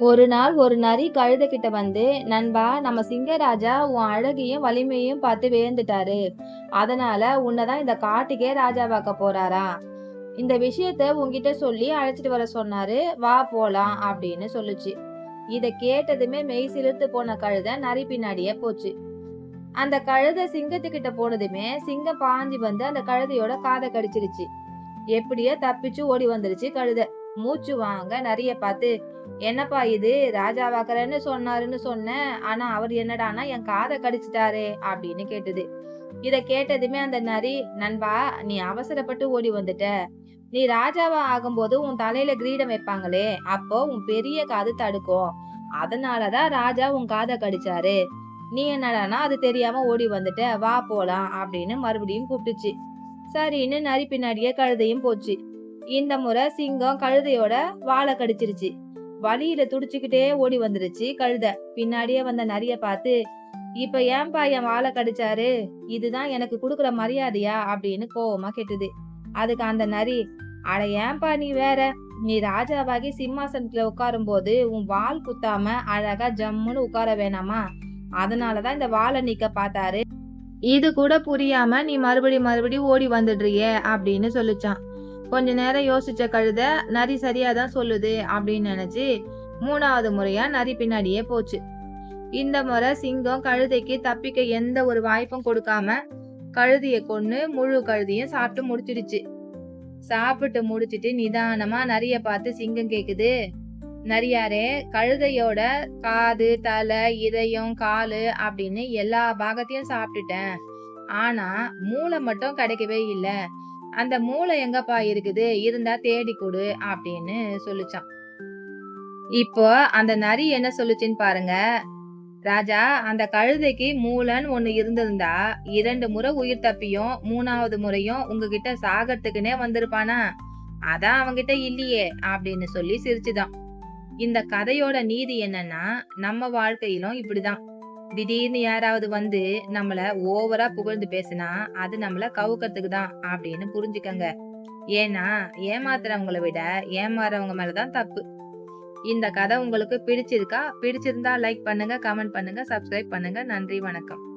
ஒரு நாள் ஒரு நரி கழுதை கிட்ட வந்து நண்பா நம்ம சிங்கராஜா உன் அழகையும் வலிமையும் பார்த்து வியந்துட்டாரு. அதனால உன்னதான் இந்த காட்டுக்கே ராஜாவாக்க போறாரா? இந்த விஷயத்த உங்ககிட்ட சொல்லி அழைச்சிட்டு வர சொன்னாரு. வா போலாம் அப்படின்னு சொல்லுச்சு. இத கேட்டதுமே மெய் சிலிர்த்து போன கழுதை நரி பின்னாடியே போச்சு. அந்த கழுதை சிங்கத்துக்கிட்ட போனதுமே சிங்கம் பாஞ்சி வந்து அந்த கழுதையோட காதை கடிச்சிருச்சு. எப்படியோ தப்பிச்சு ஓடி வந்துருச்சு கழுதை. மூச்சு வாங்க நிறைய பார்த்து என்னப்பா இது? ராஜாவாக்குறேன்னு சொன்னாருன்னு சொன்னேன். ஆனா அவர் என்னடானா என் காதை கடிச்சிட்டாரே அப்படின்னு கேட்டது. இத கேட்டதுமே அந்த நரி நண்பா நீ அவசரப்பட்டு ஓடி வந்துட்ட. நீ ராஜாவா ஆகும்போது உன் தலையில கிரீடம் வைப்பாங்களே அப்போ உன் பெரிய காது தடுக்கும். அதனாலதான் ராஜா உன் காதை கடிச்சாரு. நீ என்னடானா அது தெரியாம ஓடி வந்துட்ட. வா போலாம் அப்படின்னு மறுபடியும் கூப்பிட்டுச்சு. சரின்னு நரி பின்னாடியே கழுதையும் போச்சு. இந்த முறை சிங்கம் கழுதையோட வாழை கடிச்சிருச்சு. வழியில துடிச்சுக்கிட்டே ஓடி வந்துருச்சு கழுதை. பின்னாடியே வந்த நரிய பார்த்து இப்ப ஏன்பா என் வாழை கடிச்சாரு? இதுதான் எனக்கு கொடுக்குற மரியாதையா? அப்படின்னு கோவமா கேட்டுது. அதுக்கு அந்த நரி அட ஏன்பா நீ வேற? நீ ராஜாவாகி சிம்மாசனத்துல உட்காரும் போது உன் வால் குத்தாம அழகா ஜம்முன்னு உட்கார வேணாமா? அதனாலதான் இந்த வாழை நீக்க பார்த்தாரு. இது கூட புரியாம நீ மறுபடி மறுபடி ஓடி வந்துடுறியே அப்படின்னு சொல்லிச்சான். கொஞ்ச நேரம் யோசிச்ச கழுத நரி சரியாதான் சொல்லுது அப்படின்னு நினைச்சு மூணாவது முறையா நரி பின்னாடியே போச்சு. இந்த முறை சிங்கம் கழுதைக்கு தப்பிக்க எந்த ஒரு வாய்ப்பும் கொடுக்காம கழுதைய கொண்டு முழு கழுதியும் சாப்பிட்டு முடிச்சிடுச்சு. சாப்பிட்டு முடிச்சிட்டு நிதானமா நரிய பார்த்து சிங்கம் கேக்குது நரியாரே கழுதையோட காது தலை இதயம் காலு அப்படின்னு எல்லா பாகத்தையும் சாப்பிட்டுட்டேன். ஆனா மூளை மட்டும் கிடைக்கவே இல்லை. அந்த மூளை எங்கப்பா இருக்குது? இருந்தா தேடி கொடு அப்படின்னு சொல்லிச்சான். இப்போ அந்த நரி என்ன சொல்லுச்சுன்னு பாருங்க. ராஜா அந்த கழுதைக்கு மூளைன்னு ஒண்ணு இருந்திருந்தா இரண்டு முறை உயிர் தப்பியும் மூணாவது முறையும் உங்ககிட்ட சாகறதுக்குன்னே வந்திருப்பானா? அதான் அவங்கிட்ட இல்லையே அப்படின்னு சொல்லி சிரிச்சுதான். இந்த கதையோட நீதி என்னன்னா நம்ம வாழ்க்கையிலும் இப்படிதான். திடீர்னு யாராவது வந்து நம்மள ஓவரா புகழ்ந்து பேசினா அது நம்மள கவுக்கிறதுக்கு தான் அப்படின்னு புரிஞ்சுக்கங்க. ஏன்னா ஏமாத்துறவங்களை விட ஏமாறவங்க மேலதான் தப்பு. இந்த கதை உங்களுக்கு பிடிச்சிருக்கா? பிடிச்சிருந்தா லைக் பண்ணுங்க கமெண்ட் பண்ணுங்க சப்ஸ்கிரைப் பண்ணுங்க. நன்றி வணக்கம்.